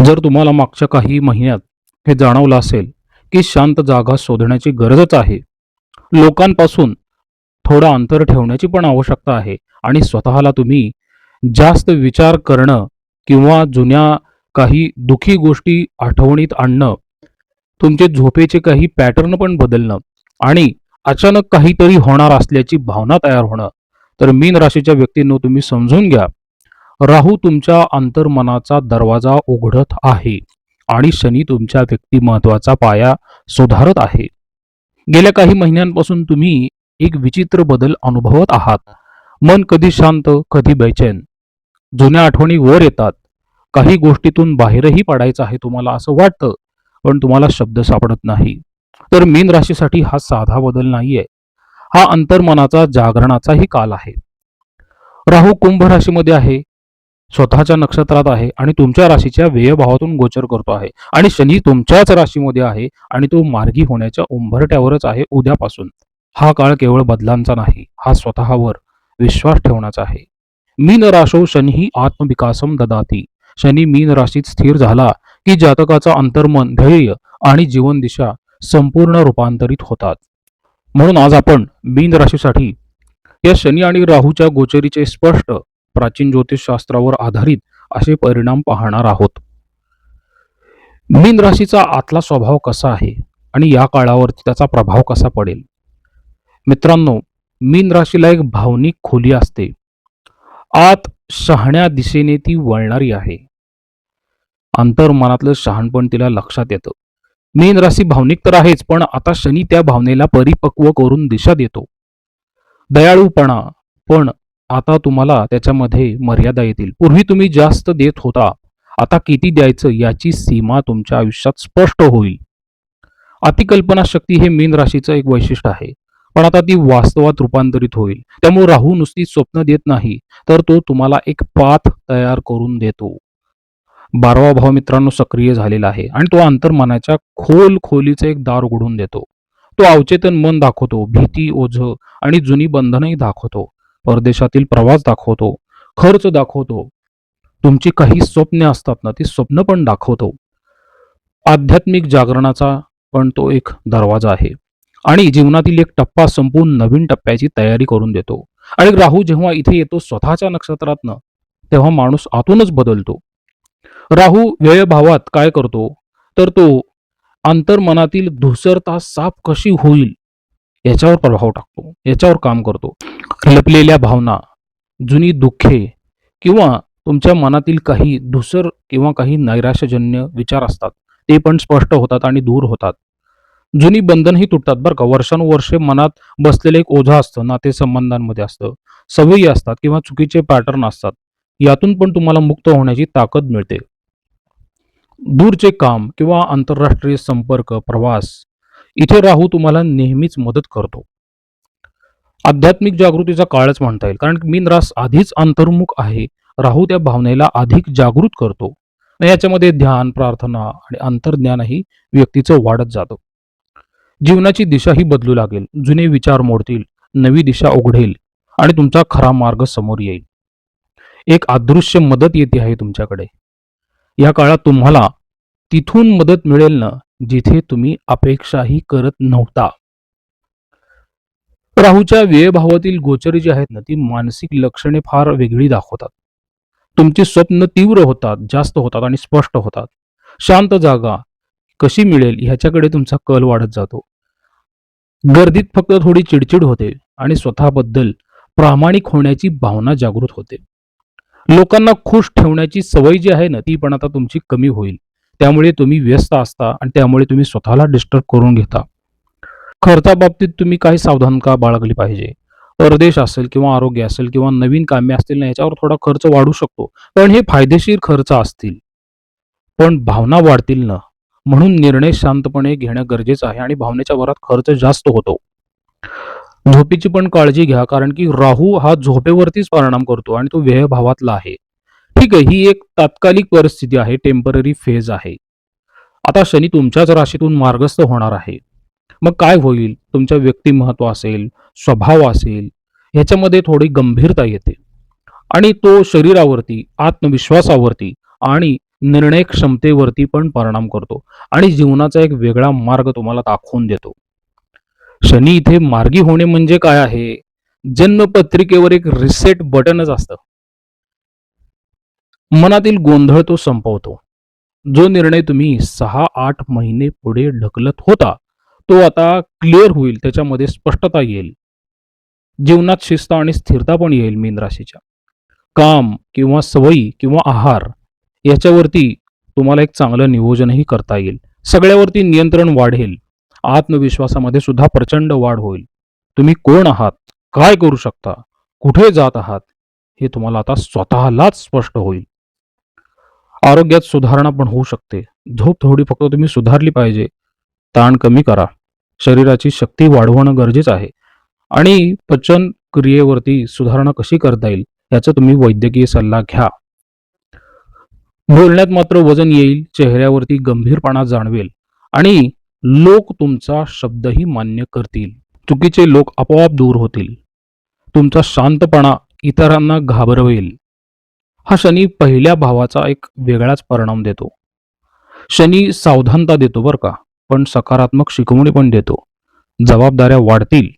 जर तुम्हाला मागच्या काही महिन्यात हे जाणवलं असेल की शांत जागा शोधण्याची गरजच आहे लोकांपासून थोडं अंतर ठेवण्याची पण आवश्यकता आहे आणि स्वतःला तुम्ही जास्त विचार करणं किंवा जुन्या काही दुखी गोष्टी आठवणीत आणणं तुमचे झोपेचे काही पॅटर्न पण बदलणं आणि अचानक काहीतरी होणार असल्याची भावना तयार होणं तर मीन राशीच्या व्यक्तींनो तुम्ही समजून घ्या राहू तुमच्या अंतर्मनाचा दरवाजा उघडत आहे आणि शनी तुमच्या व्यक्तिमत्वाचा पाया सुधारत आहे. गेल्या काही महिन्यांपासून तुम्ही एक विचित्र बदल अनुभवत आहात. मन कधी शांत कधी बेचैन. जुन्या आठवणी वर येतात. काही गोष्टीतून बाहेरही पडायचं आहे तुम्हाला असं वाटतं पण तुम्हाला शब्द सापडत नाही. तर मीन राशीसाठी हा साधा बदल नाहीये. हा अंतर्मनाचा जागरणाचाही काल आहे. राहू कुंभ राशीमध्ये आहे स्वतःच्या नक्षत्रात आहे आणि तुमच्या राशीच्या व्ययभावातून गोचर करतो आहे. आणि शनी तुमच्याच राशीमध्ये आहे आणि तो मार्गी होण्याच्या उंभरट्यावरच आहे उद्यापासून. हा काळ केवळ बदलांचा नाही हा स्वतःवर विश्वास ठेवण्याचा आहे. मीन राशो शनी आत्मविकासम ददाती. शनी मीन राशीत स्थिर झाला की जातकाचा अंतर्मन ध्येय आणि जीवन दिशा संपूर्ण रूपांतरित होतात. म्हणून आज आपण मीन राशीसाठी या शनी आणि राहूच्या गोचरीचे स्पष्ट प्राचीन ज्योतिषशास्त्रावर आधारित असे परिणाम पाहणार आहोत. मीन राशीचा आतला स्वभाव कसा आहे आणि या काळावरती त्याचा प्रभाव कसा पडेल? मित्रांनो मीन राशीला एक भावनिक खोली असते. आत शहाण्या दिशेने ती वळणारी आहे. अंतर्मनातलं शहाणपण तिला लक्षात येतं. मीन राशी भावनिक तर आहेच पण आता शनी त्या भावनेला परिपक्व करून दिशा देतो. दयाळूपणा पण आता तुम्हाला त्याच्यामध्ये मर्यादा येतील. पूर्वी तुम्ही जास्त देत होता. आता किती द्यायचं याची सीमा तुमच्या आयुष्यात स्पष्ट होईल. अतिकल्पना शक्ती हे मीन राशीचं एक वैशिष्ट्य आहे. पण आता ती वास्तवात रूपांतरित होईल. त्यामुळे राहू नुसती स्वप्न देत नाही तर तो तुम्हाला एक पाथ तयार करून देतो. बारावा भाव मित्रांनो सक्रिय झालेला आहे आणि तो अंतर्मनाच्या खोल खोलीचं एक दार उघडून देतो. तो अवचेतन मन दाखवतो भीती ओझ आणि जुनी बंधनही दाखवतो. परदेशातील प्रवास दाखवतो खर्च दाखवतो. तुमची काही स्वप्ने असतात ना ती स्वप्न पण दाखवतो. आध्यात्मिक जागरणाचा पण तो एक दरवाजा आहे. आणि जीवनातील एक टप्पा संपून नवीन टप्प्याची तयारी करून देतो. आणि राहू जेव्हा इथे येतो स्वतःच्या नक्षत्रातनं तेव्हा माणूस आतूनच बदलतो. राहू व्ययभावात काय करतो तर तो अंतर्मनातील धुसरता साफ कशी होईल याच्यावर प्रभाव टाकतो याच्यावर काम करतो. लपलेल्या भावना जुनी दुःखे किंवा तुमच्या मनातील काही धुसर किंवा काही नैराश्यजन्य विचार असतात ते पण स्पष्ट होतात आणि दूर होतात. जुनी बंधनही तुटतात बरं का. वर्षानुवर्षे मनात बसलेलं एक ओझा असतं नातेसंबंधांमध्ये असतं. सवयी असतात किंवा चुकीचे पॅटर्न असतात. यातून पण तुम्हाला मुक्त होण्याची ताकद मिळते. दूरचे काम किंवा आंतरराष्ट्रीय संपर्क प्रवास इथे राहू तुम्हाला नेहमीच मदत करतो. आध्यात्मिक जागृतीचा काळच म्हणता येईल. कारण मीन रास आधीच अंतर्मुख आहे. राहू त्या भावनेला अधिक जागृत करतो. याच्यामध्ये ध्यान प्रार्थना आणि अंतर्ज्ञानही व्यक्तीचं वाढत जातं. जीवनाची दिशाही बदलू लागेल. जुने विचार मोडतील. नवी दिशा उघडेल. आणि तुमचा खरा मार्ग समोर येईल. एक अदृश्य मदत येते आहे तुमच्याकडे. या काळात तुम्हाला तिथून मदत मिळेल ना जिथे तुम्ही अपेक्षाही करत नव्हता. राहूच्या व्ययभावातील गोचरी जी आहेत ना ती मानसिक लक्षणे फार वेगळी दाखवतात. तुमची स्वप्न तीव्र होतात जास्त होतात आणि स्पष्ट होतात. शांत जागा कशी मिळेल ह्याच्याकडे तुमचा कल वाढत जातो. गर्दीत फक्त थोडी चिडचिड होते आणि स्वतःबद्दल प्रामाणिक होण्याची भावना जागृत होते. लोकांना खुश ठेवण्याची सवय जी आहे ना ती पण आता तुमची कमी होईल. त्यामुळे तुम्ही व्यस्त असता आणि त्यामुळे तुम्ही स्वतःला डिस्टर्ब करून घेता. खर्चाबाबतीत तुम्ही काही सावधानता बाळगली पाहिजे? परदेश असेल किंवा आरोग्य असेल किंवा नवीन कामे असतील ना याच्यावर थोडा खर्च वाढू शकतो. पण हे फायदेशीर खर्च असतील. पण भावना वाढतील ना. म्हणून निर्णय शांतपणे घेणं गरजेचं आहे आणि भावनेच्या वरात खर्च जास्त होतो. झोपेची पण काळजी घ्या कारण की राहू हा झोपेवरतीच परिणाम करतो आणि तो व्ययभावातला आहे. ठीक आहे ही एक तात्कालिक परिस्थिती आहे टेंपररी फेज आहे. आता शनी तुमच्याच राशीतून मार्गस्थ होणार आहे. मग काय होईल? तुमच्या व्यक्तिमत्व असेल स्वभाव असेल ह्याच्यामध्ये थोडी गंभीरता येते. आणि तो शरीरावरती आत्मविश्वासावरती आणि निर्णय क्षमतेवरती पण परिणाम करतो. आणि जीवनाचा एक वेगळा मार्ग तुम्हाला दाखवून देतो. शनी इथे मार्गी होणे म्हणजे काय आहे? जन्मपत्रिकेवर एक रिसेट बटनच असतं. मनातील गोंधळ तो संपवतो. जो निर्णय तुम्ही सहा आठ महिने पुढे ढकलत होता तो आता क्लिअर होईल त्याच्यामध्ये स्पष्टता येईल. जीवनात शिस्त आणि स्थिरता पण येईल मीन राशीच्या. काम किंवा सवयी किंवा आहार याच्यावरती तुम्हाला एक चांगलं नियोजनही करता येईल. सगळ्यावरती नियंत्रण वाढेल. आत्मविश्वासामध्ये सुद्धा प्रचंड वाढ होईल. तुम्ही कोण आहात? काय करू शकता? कुठे जात आहात? हे तुम्हाला आता स्वतःलाच स्पष्ट होईल. आरोग्यात सुधारणा पण होऊ शकते. झोप थोडी फक्त तुम्ही सुधारली पाहिजे. ताण कमी करा. शरीराची शक्ती वाढवणं गरजेचं आहे. आणि पचन क्रियेवरती सुधारणा कशी करता येईल याचा तुम्ही वैद्यकीय सल्ला घ्या. बोलण्यात मात्र वजन येईल चेहऱ्यावरती गंभीरपणा जाणवेल आणि लोक तुमचा शब्दही मान्य करतील. चुकीचे लोक आपोआप दूर होतील. तुमचा शांतपणा इतरांना घाबरवेल. हा शनी पहिल्या भावाचा एक वेगळाच परिणाम देतो. शनी सावधानता देतो बरं का. पण सकारात्मक शिकवणी पण देतो. जबाबदाऱ्या वाढतील.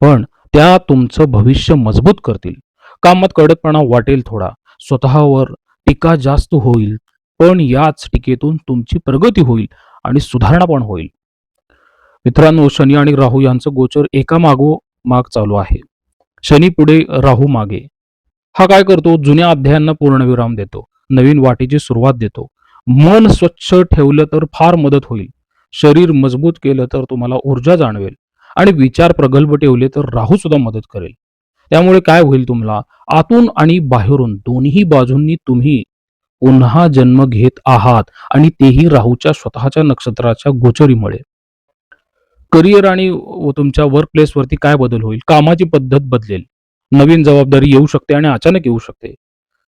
पण त्या तुमचं भविष्य मजबूत करतील. कामात कडकपणा वाटेल थोडा. स्वतःवर टीका जास्त होईल. पण याच टीकेतून तुमची प्रगती होईल आणि सुधारणा पण होईल. मित्रांनो शनी आणि राहू यांचं गोचर एका मागो माग चालू आहे. शनी पुढे राहू मागे. हा काय करतो? जुन्या अध्यायांना पूर्णविराम देतो. नवीन वाटेची सुरुवात देतो. मन स्वच्छ ठेवलं तर फार मदत होईल. शरीर मजबूत केलं तर तुम्हाला ऊर्जा जाणवेल. आणि विचार प्रगल्भ ठेवले तर राहू सुद्धा मदत करेल. त्यामुळे काय होईल तुम्हाला? आतून आणि बाहेरून दोन्ही बाजूंनी तुम्ही पुन्हा जन्म घेत आहात आणि तेही राहूच्या स्वतःच्या नक्षत्राच्या गोचरीमुळे. करिअर आणि तुमच्या वर्क प्लेसवरती काय बदल होईल? कामाची पद्धत बदलेल. नवीन जबाबदारी येऊ शकते आणि अचानक येऊ शकते.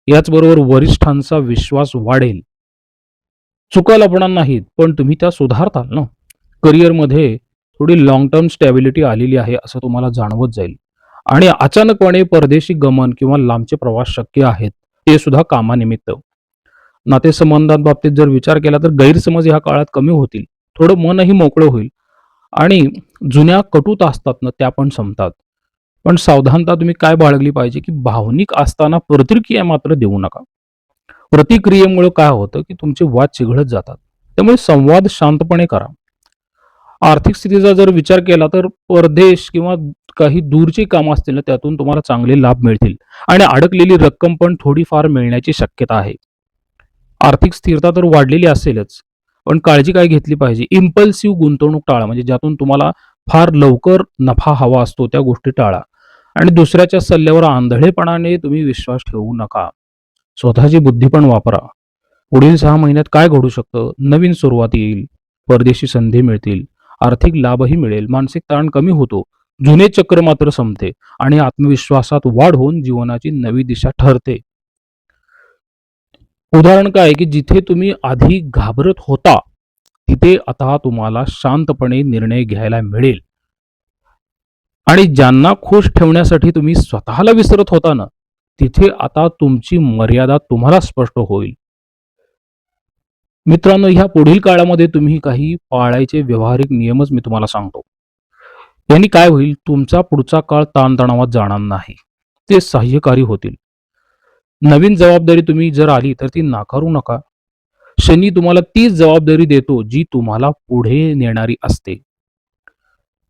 याचबरोबर वरिष्ठांचा विश्वास वाढेल. चुका लपणार नाहीत पण तुम्ही त्या सुधारताल ना. करिअरमध्ये थोडी लॉंग टर्म स्टॅबिलिटी आलेली आहे असं तुम्हाला जाणवत जाईल. आणि अचानकपणे परदेशी गमन किंवा लांबचे प्रवास शक्य आहेत ते सुद्धा कामानिमित्त. नातेसंबंधांबाबतीत जर विचार केला तर गैरसमज ह्या काळात कमी होतील थोडं मनही मोकळं होईल. आणि जुन्या कटुता असतात ना त्या पण संपतात. पण सावधानता तुम्ही काय बाळगली पाहिजे की भावनिक असताना प्रतिक्रिया मात्र देऊ नका. प्रतिक्रियेमुळे काय होतं की तुमचे वाद चिघळत जातात. त्यामुळे संवाद शांतपणे करा. आर्थिक स्थितीचा जर विचार केला तर परदेश किंवा काही दूरची कामं असतील ना त्यातून तुम्हाला चांगले लाभ मिळतील. आणि अडकलेली रक्कम पण थोडीफार मिळण्याची शक्यता आहे. आर्थिक स्थिरता तर वाढलेली असेलच पण काळजी काय घेतली पाहिजे? इम्पल्सिव्ह गुंतवणूक टाळा म्हणजे ज्यातून तुम्हाला फार लवकर नफा हवा असतो त्या गोष्टी टाळा. आणि दुसऱ्याच्या सल्ल्यावर आंधळेपणाने तुम्ही विश्वास ठेवू नका. स्वतःची बुद्धी पण वापरा. पुढील सहा महिन्यात काय घडू शकतं? नवीन सुरुवात येईल. परदेशी संधी मिळतील. आर्थिक लाभही मिळेल. मानसिक ताण कमी होतो. जुने चक्र मात्र संपते आणि आत्मविश्वासात वाढ होऊन जीवनाची नवी दिशा ठरते. उदाहरण काय की जिथे तुम्ही आधी घाबरत होता तिथे आता तुम्हाला शांतपणे निर्णय घ्यायला मिळेल. आणि ज्यांना खुश ठेवण्यासाठी तुम्ही स्वतःला विसरत होता ना तिथे आता तुमची मर्यादा तुम्हाला स्पष्ट होईल. मित्रांनो ह्या पुढील काळामध्ये तुम्ही काही पाळायचे व्यावहारिक नियमच मी तुम्हाला सांगतो. यांनी काय होईल? तुमचा पुढचा काळ ताणतणावात जाणार नाही. ते सहाय्यकारी होतील. नवीन जबाबदारी तुम्ही जर आली तर ती नाकारू नका. शनी तुम्हाला तीच जबाबदारी देतो जी तुम्हाला पुढे नेणारी असते.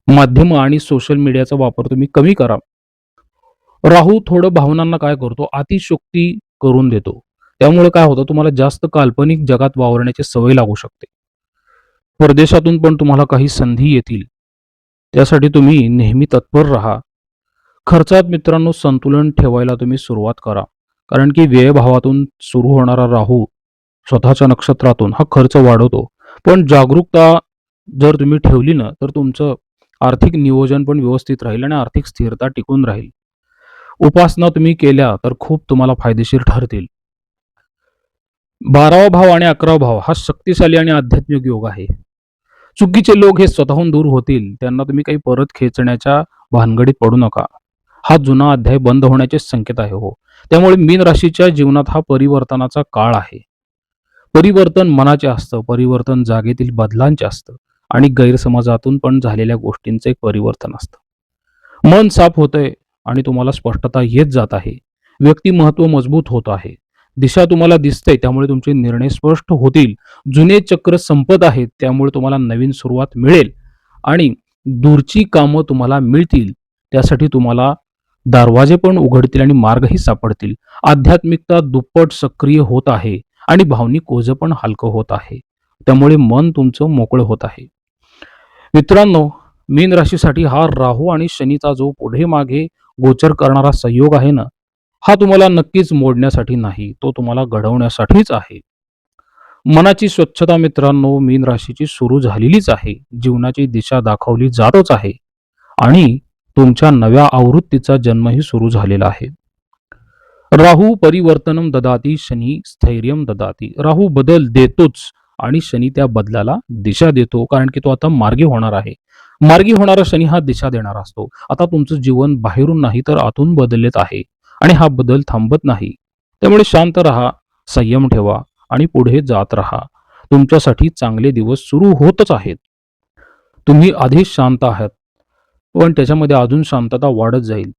माध्यम आणि सोशल मीडियाचा वापर तुम्ही कमी करा. राहू थोडं भावनांना काय करतो? अतिशोक्ती करून देतो. त्यामुळे काय होतं? तुम्हाला जास्त काल्पनिक जगात वावरण्याची सवय लागू शकते. परदेशातून पण तुम्हाला काही संधी येतील. त्यासाठी तुम्ही नेहमी तत्पर राहा. खर्चात मित्रांनो संतुलन ठेवायला तुम्ही सुरुवात करा. कारण की व्ययभावातून सुरू होणारा राहू स्वतःच्या नक्षत्रातून हा खर्च वाढवतो. पण जागरूकता जर तुम्ही ठेवली ना तर तुमचं आर्थिक नियोजन पण व्यवस्थित राहील आणि आर्थिक स्थिरता टिकून राहील. उपासना तुम्ही केल्या तर खूप तुम्हाला फायदेशीर ठरतील. बारावा भाव आणि अकरावा भाव हा शक्तिशाली आणि आध्यात्मिक योग आहे. चुकीचे लोक हे स्वतःहून दूर होतील त्यांना तुम्ही काही परत खेचण्याच्या भानगडीत पडू नका. हा जुना अध्याय बंद होण्याचे संकेत आहे हो. त्यामुळे मीन राशीच्या जीवनात हा परिवर्तनाचा काळ आहे. परिवर्तन मनाचे असतं परिवर्तन जागेतील बदलांचे असतं आणि गैरसमाजातून पण झालेल्या गोष्टींचं एक परिवर्तन असतं. मन साफ होतंय आणि तुम्हाला स्पष्टता येत जात आहे. व्यक्तिमत्व मजबूत होत आहे. दिशा तुम्हाला दिसते त्यामुळे तुमचे निर्णय स्पष्ट होतील. जुने चक्र संपत आहेत त्यामुळे तुम्हाला नवीन सुरुवात मिळेल. आणि दूरची कामं तुम्हाला मिळतील त्यासाठी तुम्हाला दरवाजे पण उघडतील आणि मार्गही सापडतील. आध्यात्मिकता दुप्पट सक्रिय होत आहे आणि भावनिक ओझं पण हलकं होत आहे. त्यामुळे मन तुमचं मोकळं होत आहे. मित्रांनो मीन राशीसाठी हा राहू आणि शनीचा जो पुढे मागे गोचर करणारा संयोग आहे ना हा तुम्हाला नक्कीच मोडण्यासाठी नाही तो तुम्हाला घडवण्यासाठीच आहे. मनाची स्वच्छता मित्रांनो मीन राशीची सुरू झालेलीच आहे. जीवनाची दिशा दाखवली जातच आहे. आणि तुमच्या नव्या आवृत्तीचा जन्मही सुरू झालेला आहे. राहू परिवर्तनम ददाती शनी स्थैर्यम ददाती. राहू बदल देतोच आणि शनी त्या बदलाला दिशा देतो कारण की तो आता मार्गी होणार आहे. मार्गी होणारा शनी हा दिशा देणारा असतो. आता तुमचं जीवन बाहेरून नाही तर आतून बदलत आहे. आणि हा बदल थांबत नाही. त्यामुळे शांत राहा संयम ठेवा आणि पुढे जात राहा. तुमच्यासाठी चांगले दिवस सुरू होतच आहेत. तुम्ही आधीच शांत आहात पण त्याच्यामध्ये अजून शांतता वाढत जाईल.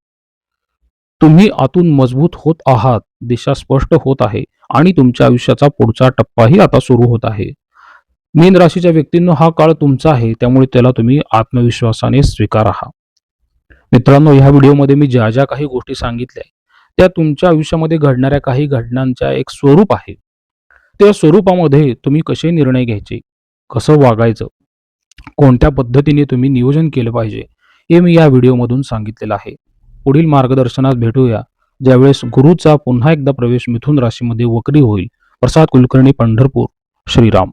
तुम्ही आतून मजबूत होत आहात दिशा स्पष्ट होत आहे आणि तुमच्या आयुष्याचा पुढचा टप्पाही आता सुरू होत आहे. मीन राशीच्या व्यक्तींनो हा काळ तुमचा आहे. त्यामुळे त्याला तुम्ही आत्मविश्वासाने स्वीकारा मित्रांनो ह्या व्हिडिओमध्ये मी ज्या ज्या काही गोष्टी सांगितल्या त्या तुमच्या आयुष्यामध्ये घडणाऱ्या काही घटनांच्या एक स्वरूप आहे. त्या स्वरूपामध्ये तुम्ही कसे निर्णय घ्यायचे? कसं वागायचं? कोणत्या पद्धतीने तुम्ही नियोजन केलं पाहिजे? हे मी या व्हिडिओमधून सांगितलेलं आहे. पुढील मार्गदर्शनात भेटूया ज्यावेळेस गुरुचा पुन्हा एकदा प्रवेश मिथुन राशीमध्ये वक्री होईल. प्रसाद कुलकर्णी पंढरपूर. श्रीराम.